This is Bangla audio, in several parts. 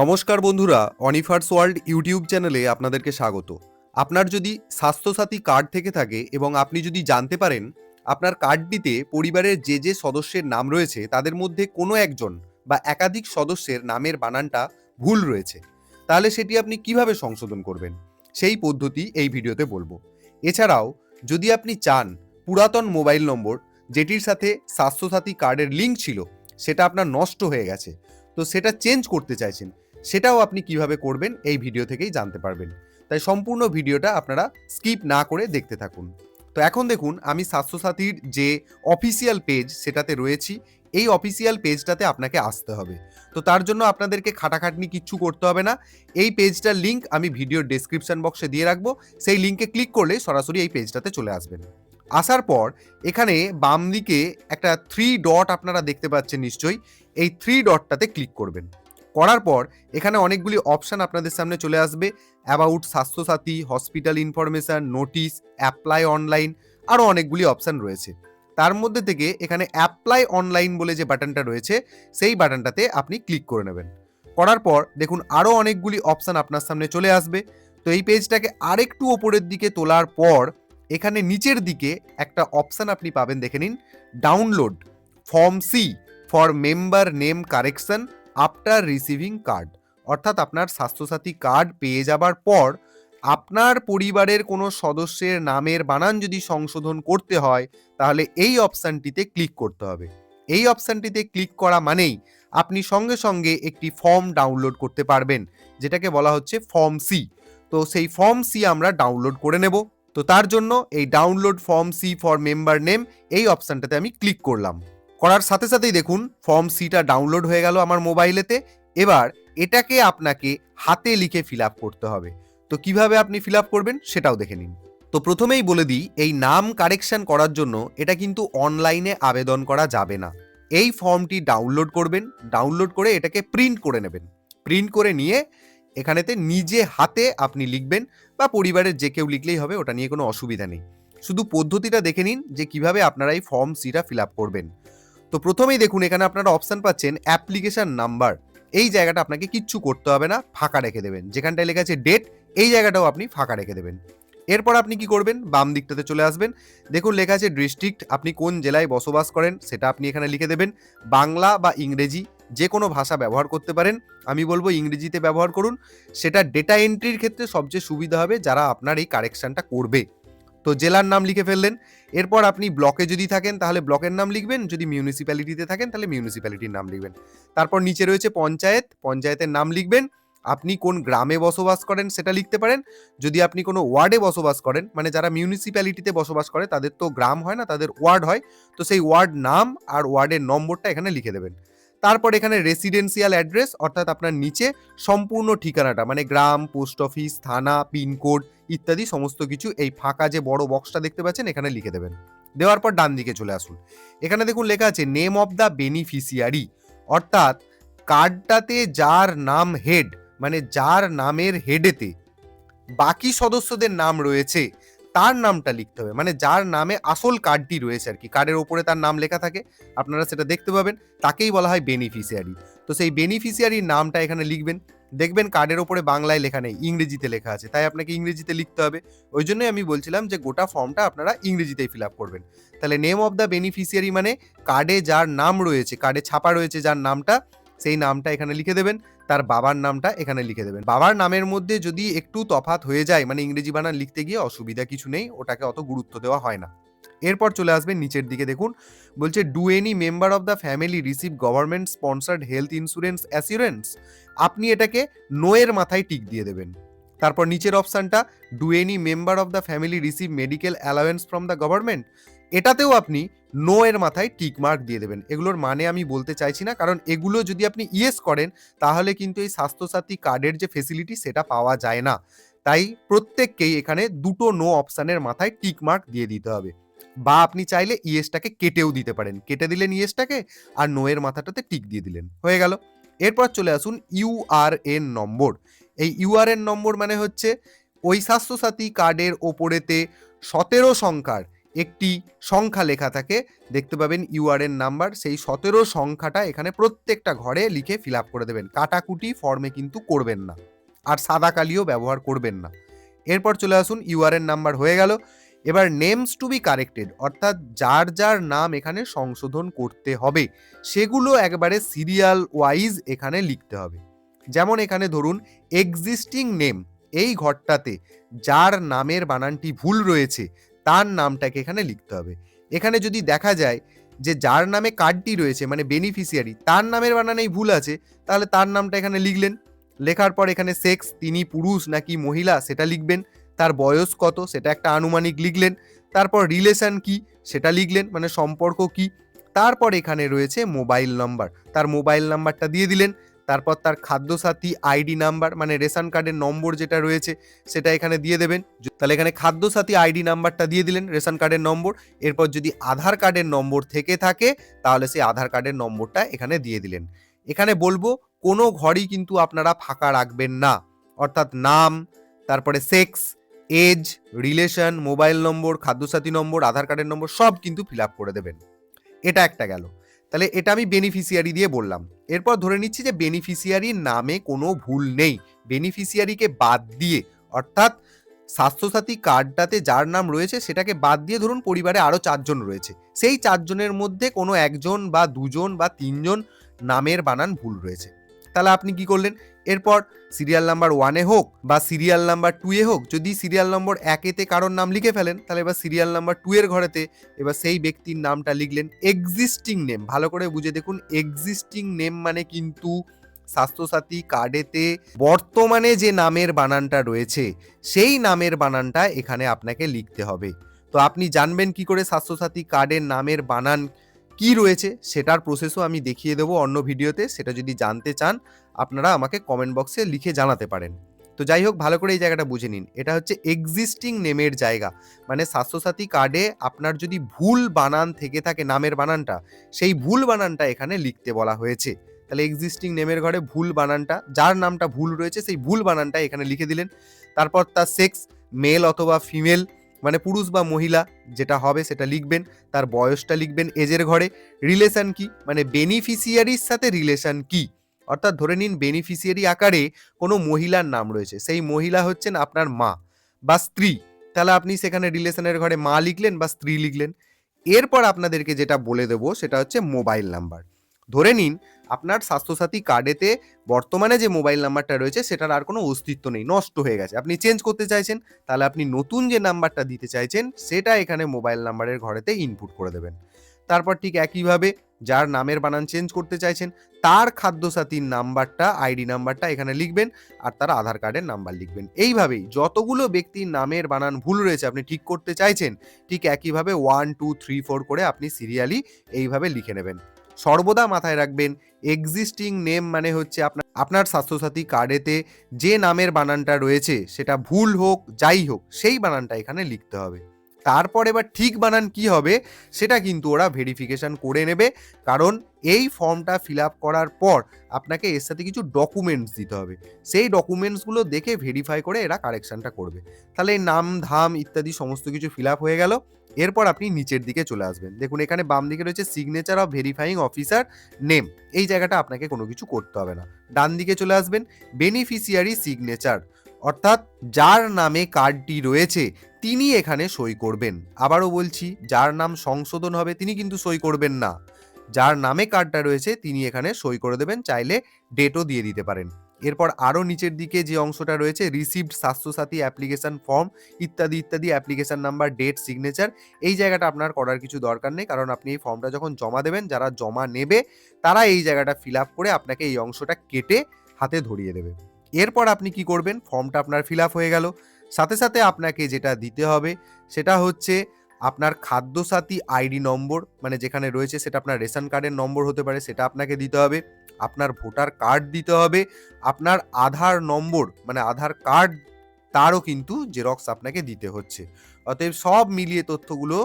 নমস্কার বন্ধুরা, অনিফার্স ওয়ার্ল্ড ইউটিউব চ্যানেলে আপনাদেরকে স্বাগত। আপনার যদি স্বাস্থ্যসাথী কার্ড থেকে থাকে এবং আপনি যদি জানতে পারেন, আপনার কার্ডটিতে পরিবারের যে যে সদস্যের নাম রয়েছে, তাদের মধ্যে কোনো একজন বা একাধিক সদস্যের নামের বানানটা ভুল রয়েছে, তাহলে সেটি আপনি কীভাবে সংশোধন করবেন? সেই পদ্ধতি এই ভিডিওতে বলব। এছাড়াও, যদি আপনি চান পুরাতন মোবাইল নম্বর, যেটির সাথে স্বাস্থ্যসাথী কার্ডের লিঙ্ক ছিল, সেটা আপনার নষ্ট হয়ে গেছে, তো সেটা চেঞ্জ করতে চাইছেন সেটাও আপনি কীভাবে করবেন এই ভিডিও থেকেই জানতে পারবেন। তাই সম্পূর্ণ ভিডিওটা আপনারা স্কিপ না করে দেখতে থাকুন। তো এখন দেখুন, আমি স্বাস্থ্যসাথীর যে অফিসিয়াল পেজ সেটাতে রয়েছি, এই অফিসিয়াল পেজটাতে আপনাকে আসতে হবে। তো তার জন্য আপনাদেরকে খাটাখাটনি কিচ্ছু করতে হবে না। এই পেজটার লিঙ্ক আমি ভিডিওর ডেসক্রিপশন বক্সে দিয়ে রাখব। সেই লিঙ্কে ক্লিক করলে সরাসরি এই পেজটাতে চলে আসবেন। আসার পর এখানে বাম দিকে একটা থ্রি ডট আপনারা দেখতে পাচ্ছেন নিশ্চয়ই। এই থ্রি ডটটাতে ক্লিক করবেন। করার পর এখানে অনেকগুলি অপশান আপনাদের সামনে চলে আসবে। About Swasthya Sathi hospital information notice apply online আরও অনেকগুলি অপশান রয়েছে। তার মধ্যে থেকে এখানে অ্যাপ্লাই অনলাইন বলে যে বাটনটা রয়েছে, সেই বাটনটাতে আপনি ক্লিক করে নেবেন। করার পর দেখুন আরও অনেকগুলি অপশান আপনার সামনে চলে আসবে। তো এই পেজটাকে আরেকটু ওপরের দিকে তোলার পর এখানে নিচের দিকে একটা অপশান আপনি পাবেন, দেখে নিন download form C for member name correction after receiving card অর্থাৎ আপনার স্বাস্থ্যসাথী কার্ড পেয়ে যাবার পর আপনার পরিবারের কোনো সদস্যের নামের বানান যদি সংশোধন করতে হয়, তাহলে এই অপশানটিতে ক্লিক করতে হবে। এই অপশানটিতে ক্লিক করা মানেই আপনি সঙ্গে সঙ্গে একটি ফর্ম ডাউনলোড করতে পারবেন, যেটাকে বলা হচ্ছে ফর্ম সি তো সেই ফর্ম সি আমরা ডাউনলোড করে নেব। তো তার জন্য এই download form C for member name এই অপশানটাতে আমি ক্লিক করলাম। করার সাথে সাথেই দেখুন ফর্ম সিটা ডাউনলোড হয়ে গেল আমার মোবাইলেতে। এবার এটাকে আপনাকে হাতে লিখে ফিল করতে হবে। তো কীভাবে আপনি ফিল করবেন সেটাও দেখে নিন। তো প্রথমেই বলে দিই, এই নাম কারেকশন করার জন্য এটা কিন্তু অনলাইনে আবেদন করা যাবে না। এই ফর্মটি ডাউনলোড করবেন ডাউনলোড করে এটাকে প্রিন্ট করে নেবেন। প্রিন্ট করে নিয়ে এখানেতে নিজে হাতে আপনি লিখবেন বা পরিবারের যে কেউ লিখলেই হবে, ওটা নিয়ে কোনো অসুবিধা নেই। শুধু পদ্ধতিটা দেখে নিন যে কীভাবে আপনারা এই ফর্ম সিটা ফিল করবেন। তো প্রথমেই দেখুন, এখানে আপনারা অপশান পাচ্ছেন অ্যাপ্লিকেশন নাম্বার এই জায়গাটা আপনাকে কিচ্ছু করতে হবে না, ফাঁকা রেখে দেবেন। যেখানটায় লেখা আছে ডেট এই জায়গাটাও আপনি ফাঁকা রেখে দেবেন। এরপর আপনি কি করবেন? বাম দিকটাতে চলে আসবেন। দেখুন, লেখা আছে ডিস্ট্রিক্ট আপনি কোন জেলায় বসবাস করেন, সেটা আপনি এখানে লিখে দেবেন। বাংলা বা ইংরেজি যে কোনো ভাষা ব্যবহার করতে পারেন। আমি বলব ইংরেজিতে ব্যবহার করুন। সেটা ডেটা এন্ট্রির ক্ষেত্রে সবচেয়ে সুবিধা হবে, যারা আপনার এই কারেকশনটা করবে। তো জেলার নাম লিখে ফেললেন। এরপর আপনি ব্লকে যদি থাকেন, তাহলে ব্লকের নাম লিখবেন। যদি মিউনিসিপ্যালিটিতে থাকেন, তাহলে মিউনিসিপ্যালিটির নাম লিখবেন। তারপর নিচে রয়েছে পঞ্চায়েত। পঞ্চায়েতের নাম লিখবেন। আপনি কোন গ্রামে বসবাস করেন, সেটা লিখতে পারেন। যদি আপনি কোনো ওয়ার্ডে বসবাস করেন মানে যারা মিউনিসিপ্যালিটিতে বসবাস করে, তাদের তো গ্রাম হয় না, তাদের ওয়ার্ড হয়। তো সেই ওয়ার্ড নাম আর ওয়ার্ডের নম্বরটা এখানে লিখে দেবেন। তারপর এখানে রেসিডেন্সিয়াল অ্যাড্রেস অর্থাৎ আপনার নিচে সম্পূর্ণ ঠিকানাটা মানে গ্রাম পোস্ট অফিস থানা পিনকোড ইত্যাদি সমস্ত কিছু এই ফাঁকা যে বড় বক্সটা দেখতে পাচ্ছেন, এখানে লিখে দেবেন। দেওয়ার পর ডান দিকে চলে আসুন। এখানে দেখুন লেখা আছে নেম অফ দ্য বেনিফিশিয়ারি অর্থাৎ কার্ডটাতে যার নাম হেড মানে যার নামের হেডেতে বাকি সদস্যদের নাম রয়েছে। তার নামটা লিখতে হবে। মানে যার নামে আসল কার্ডটি রয়েছে আর কি। কার্ডের ওপরে তার নাম লেখা থাকে। আপনারা সেটা দেখতে পাবেন। তাকেই বলা হয় বেনিফিশিয়ারি তো সেই বেনিফিশিয়ারির নামটা এখানে লিখবেন। দেখবেন কার্ডের ওপরে বাংলায় লেখা নেই, ইংরেজিতে লেখা আছে। তাই আপনাকে ইংরেজিতে লিখতে হবে। ওই জন্যই আমি বলছিলাম যে গোটা ফর্মটা আপনারা ইংরেজিতেই ফিল আপ করবেন। তাহলে নেম অফ দ্য বেনিফিশিয়ারি মানে কার্ডে যার নাম রয়েছে কার্ডে ছাপা রয়েছে যার নামটা সেই নামটা এখানে লিখে দেবেন, তার বাবার নামটা এখানে লিখে দেবেন। বাবার নামের মধ্যে যদি একটু তফাৎ হয়ে যায় মানে ইংরেজি বানান লিখতে গিয়ে অসুবিধা কিছু নেই, ওটাকে অত গুরুত্ব দেওয়া হয় না। এরপর চলে আসবেন নিচের দিকে দেখুন, বলছে do any member of the family receive government sponsored health insurance assurance আপনি এটাকে নোয়ের মাথায় টিক দিয়ে দেবেন। তারপর নিচের অপশানটা do any member of the family receive medical allowance from the government এটাতেও আপনি নো এর মাথায় টিক মার্ক দিয়ে দেবেন। এগুলোর মানে আমি বলতে চাইছি না, কারণ এগুলো যদি আপনি ইয়েস করেন, তাহলে কিন্তু এই স্বাস্থ্যসাথী কার্ডের যে ফেসিলিটি সেটা পাওয়া যায় না। তাই প্রত্যেককেই এখানে দুটো নো অপশানের মাথায় টিক মার্ক দিয়ে দিতে হবে। বা আপনি চাইলে ইয়েসটাকে কেটেও দিতে পারেন। কেটে দিলেন ইয়েসটাকে আর নো এর মাথাটাতে টিক দিয়ে দিলেন। হয়ে গেল। এরপর চলে আসুন ইউআরএন নম্বর। এই ইউআরএন নম্বর মানে হচ্ছে, ওই স্বাস্থ্যসাথী কার্ডের ওপরেতে সতেরো সংখ্যার একটি সংখ্যা লেখা থাকে, দেখতে পাবেন ইউআরএন নাম্বার সেই সতেরো সংখ্যাটা এখানে প্রত্যেকটা ঘরে লিখে ফিল আপ করে দেবেন। কাটাকুটি ফর্মে কিন্তু করবেন না, আর সাদা কালিও ব্যবহার করবেন না। এরপর চলে আসুন ইউআরএন নাম্বার হয়ে গেল। এবার নেমস টু বি কারেক্টেড অর্থাৎ যার যার নাম এখানে সংশোধন করতে হবে, সেগুলো একবারে সিরিয়াল ওয়াইজ এখানে লিখতে হবে। যেমন এখানে ধরুন এক্সিস্টিং নেম এই ঘরটাতে যার নামের বানানটি ভুল রয়েছে তার নামটাকে এখানে লিখতে হবে। এখানে যদি দেখা যায় যে যার নামে কার্ডটি রয়েছে মানে বেনিফিশিয়ারি তার নামের বানানেই ভুল আছে, তাহলে তার নামটা এখানে লিখলেন। লেখার পর এখানে সেক্স তিনি পুরুষ নাকি মহিলা, সেটা লিখবেন। তার বয়স কত, সেটা একটা আনুমানিক লিখলেন। তারপর রিলেশন কি, সেটা লিখলেন মানে সম্পর্ক কি। তারপর এখানে রয়েছে মোবাইল নাম্বার তার মোবাইল নাম্বারটা দিয়ে দিলেন। তারপর তার খাদ্যসাথী আইডি নাম্বার মানে রেশন কার্ডের নম্বর যেটা রয়েছে, সেটা এখানে দিয়ে দেবেন। তাহলে এখানে খাদ্যসাথী আইডি নাম্বারটা দিয়ে দিলেন, রেশন কার্ডের নম্বর। এরপর যদি আধার কার্ডের নম্বর থেকে থাকে, তাহলে সেই আধার কার্ডের নম্বরটা এখানে দিয়ে দিলেন। এখানে বলব, কোনো ঘরই কিন্তু আপনারা ফাঁকা রাখবেন না। অর্থাৎ নাম, তারপরে sex, age, relation, mobile number, Khadya Sathi number, Aadhaar কার্ডের নম্বর, সব কিন্তু ফিল আপ করে দেবেন। এটা একটা গেল। তাহলে এটা আমি বেনিফিশিয়ারি দিয়ে বললাম। এরপর ধরে নিচ্ছি যে বেনিফিসিয়ারির নামে কোনো ভুল নেই। বেনিফিসিয়ারিকে বাদ দিয়ে, অর্থাৎ স্বাস্থ্যসাথী কার্ডটাতে যার নাম রয়েছে সেটাকে বাদ দিয়ে ধরুন পরিবারে আরও চারজন রয়েছে। সেই চারজনের মধ্যে কোনো একজন বা দুজন বা তিনজন নামের বানান ভুল রয়েছে। তাহলে আপনি কি করলেন? এরপর সিরিয়াল নাম্বার ওয়ানে হোক বা সিরিয়াল নাম্বার টুয়ে হোক, যদি সিরিয়াল নম্বর একেতে কারোর নাম লিখে ফেলেন, তাহলে এবার সিরিয়াল নাম্বার টু এর ঘরেতে এবার সেই ব্যক্তির নামটা লিখলেন এক্সিস্টিং নেম ভালো করে বুঝে দেখুন এক্সিস্টিং নেম মানে কিন্তু স্বাস্থ্যসাথী কার্ডেতে বর্তমানে যে নামের বানানটা রয়েছে, সেই নামের বানানটা এখানে আপনাকে লিখতে হবে। তো আপনি জানবেন কি করে স্বাস্থ্যসাথী কার্ডের নামের বানান কি রয়েছে সেটার প্রসেসও আমি দেখিয়ে দেবো অন্য ভিডিওতে। সেটা যদি জানতে চান, আপনারা আমাকে কমেন্ট বক্সে লিখে জানাতে পারেন। তো যাই হোক, ভালো করে এই জায়গাটা বুঝে নিন। এটা হচ্ছে এক্সিস্টিং নেমের জায়গা। মানে স্বাস্থ্যসাথী কার্ডে আপনার যদি ভুল বানান থেকে থাকে নামের বানানটা, সেই ভুল বানানটা এখানে লিখতে বলা হয়েছে। তাহলে এক্সিস্টিং নেমের ঘরে ভুল বানানটা, যার নামটা ভুল রয়েছে, সেই ভুল বানানটা এখানে লিখে দিলেন। তারপর তার সেক্স মেল অথবা ফিমেল মানে পুরুষ বা মহিলা যেটা হবে সেটা লিখবেন, তার বয়সটা লিখবেন, এজের ঘরে। রিলেশন কি? মানে বেনিফিশিয়ারির সাথে রিলেশন কি? অর্থাৎ ধরে নিন বেনিফিশিয়ারি আকারে কোনো মহিলার নাম রয়েছে, সেই মহিলা হচ্ছেন আপনার মা বা স্ত্রী। তাহলে আপনি সেখানে রিলেশনের ঘরে মা লিখলেন বা স্ত্রী লিখলেন। এরপর আপনাদেরকে যেটা বলে দেবো সেটা হচ্ছে মোবাইল নাম্বার। ধরে নিন, আপনার স্বাস্থ্যসাথী কার্ডেতে বর্তমানে যে মোবাইল নাম্বারটা রয়েছে, সেটার আর কোনো অস্তিত্ব নেই, নষ্ট হয়ে গেছে। আপনি চেঞ্জ করতে চাইছেন, তাহলে আপনি নতুন যে নাম্বারটা দিতে চাইছেন, সেটা এখানে মোবাইল নাম্বারের ঘরেতে ইনপুট করে দেবেন। তারপর ঠিক একইভাবে যার নামের বানান চেঞ্জ করতে চাইছেন, তার খাদ্যসাথীর নাম্বারটা আইডি নাম্বারটা এখানে লিখবেন, আর তার আধার কার্ডের নাম্বার লিখবেন। এইভাবেই যতগুলো ব্যক্তির নামের বানান ভুল রয়েছে আপনি ঠিক করতে চাইছেন, ঠিক একইভাবে ওয়ান টু থ্রি ফোর করে আপনি সিরিয়ালি এইভাবে লিখে নেবেন। সর্বদা মাথায় রাখবেন এক্সিস্টিং নেম মানে হচ্ছে আপনার আপনার স্বাস্থ্যসাথী কার্ডেতে যে নামের বানানটা রয়েছে, সেটা ভুল হোক, যাই হোক, সেই বানানটা এখানে লিখতে হবে। তারপর এবার ঠিক বানান কি হবে, সেটা কিন্তু ওরা ভেরিফিকেশন করে নেবে, কারণ এই ফর্মটা ফিল আপ করার পর আপনাকে এর সাথে কিছু ডকুমেন্টস দিতে হবে। সেই ডকুমেন্টসগুলো দেখে ভেরিফাই করে এরা কারেকশানটা করবে। তাহলে নাম, ধাম ইত্যাদি সমস্ত কিছু ফিল আপ হয়ে গেল। এরপর আপনি নিচের দিকে চলে আসবেন। দেখুন, এখানে বাম দিকে রয়েছে signature of verifying officer name এই জায়গাটা আপনাকে কোনো কিছু করতে হবে না। ডান দিকে চলে আসবেন বেনিফিশিয়ারি সিগনেচার অর্থাৎ যার নামে কার্ডটি রয়েছে, তিনি এখানে সই করবেন। আবারও বলছি, যার নাম সংশোধন হবে, তিনি কিন্তু সই করবেন না। যার নামে কার্ডটা রয়েছে, তিনি এখানে সই করে দেবেন, চাইলে ডেটও দিয়ে দিতে পারেন। এরপর আরও নিচের দিকে যে অংশটা রয়েছে রিসিভড স্বাস্থ্যসাথী অ্যাপ্লিকেশন ফর্ম ইত্যাদি ইত্যাদি অ্যাপ্লিকেশান নাম্বার ডেট সিগনেচার এই জায়গাটা আপনার করার কিছু দরকার নেই। কারণ আপনি এই ফর্মটা যখন জমা দেবেন, যারা জমা নেবে, তারা এই জায়গাটা ফিল আপ করে আপনাকে এই অংশটা কেটে হাতে ধরিয়ে দেবে। এরপর আপনি কি করবেন? ফর্মটা আপনার ফিল আপ হয়ে গেল। সাথে সাথে আপনাকে যেটা দিতে হবে, সেটা হচ্ছে আপনার খাদ্যসাথী আইডি নম্বর মানে যেখানে রয়েছে সেটা আপনার রেশন কার্ডের নম্বর হতে পারে, সেটা আপনাকে দিতে হবে। আপনার ভোটার কার্ড দিতে হবে। আপনার আধার নম্বর মানে আধার কার্ড তারও কিন্তু জেরক্স আপনাকে দিতে হচ্ছে। অতএব সব মিলিয়ে তথ্যগুলো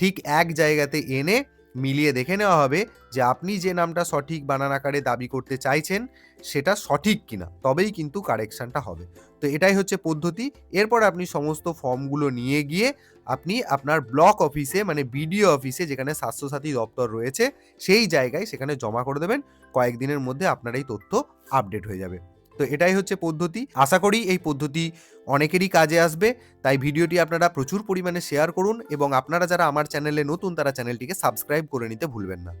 ঠিক এক জায়গাতে এনে মিলিয়ে দেখে নেওয়া হবে যে আপনি যে নামটা সঠিক বানান আকারে দাবি করতে চাইছেন, সেটা সঠিক কিনা, তবেই কিন্তু কারেকশানটা হবে। তো এটাই হচ্ছে পদ্ধতি। এরপর আপনি সমস্ত ফর্মগুলো নিয়ে গিয়ে আপনি আপনার ব্লক অফিসে মানে বিডিও অফিসে যেখানে স্বাস্থ্যসাথী দপ্তর রয়েছে, সেই জায়গায় সেখানে জমা করে দেবেন। কয়েকদিনের মধ্যে আপনার এই তথ্য আপডেট হয়ে যাবে। তো এটাই হচ্ছে পদ্ধতি। আশা করি এই পদ্ধতি অনেকেরই কাজে আসবে। তাই ভিডিওটি আপনারা প্রচুর পরিমাণে শেয়ার করুন এবং আপনারা যারা আমার চ্যানেলে নতুন তারা চ্যানেলটিকে সাবস্ক্রাইব করে নিতে ভুলবেন না।